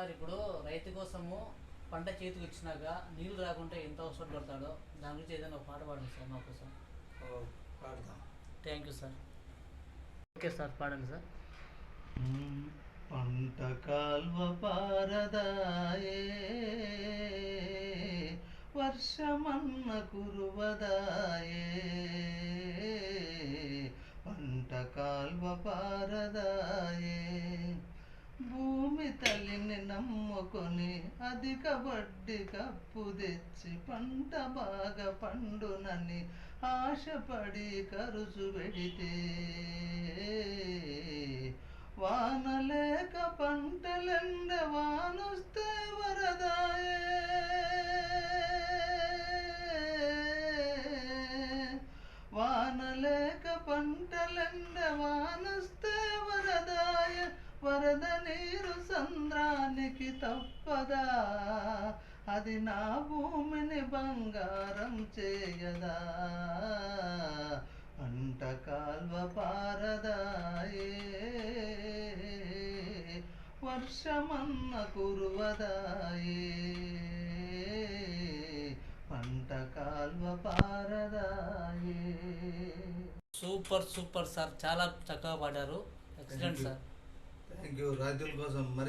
Sir ఇప్పుడు రైతు కోసము పంట చేతికి వచ్చినాక నీళ్ళు రాకుంటే ఎంత అవసరం పడతాడో దాని గురించి ఏదైనా ఒక పాట పాడండి సార్ మా కోసం thank you sir okay sir పాడండి సార్. పంట కాల్వ పారదాయే వర్షమన్న కురువదాయే. పంట కాల్వ పారదాయే నమ్ముకొని అధిక వడ్డీ కప్పు తెచ్చి పంట బాగా పండునని ఆశపడి కరుచు పెడితే వాన లేక పంటలెండ వానొస్తే వరదాయే. వాన లేక పంటలెండ వానొస్తే వరద నీరు సంద్రానికి తప్పదా? అది నా భూమిని బంగారం చేయదా? పంట కాల్వ పారదాయే. వర్షమన్న కురువదాయే. పంట కాల్వ పారదాయే. Super super sir. చాలా చక్కగా పాడారు. ఎక్సలెంట్. సార్. థ్యాంక్ యూ రైతుల కోసం మరి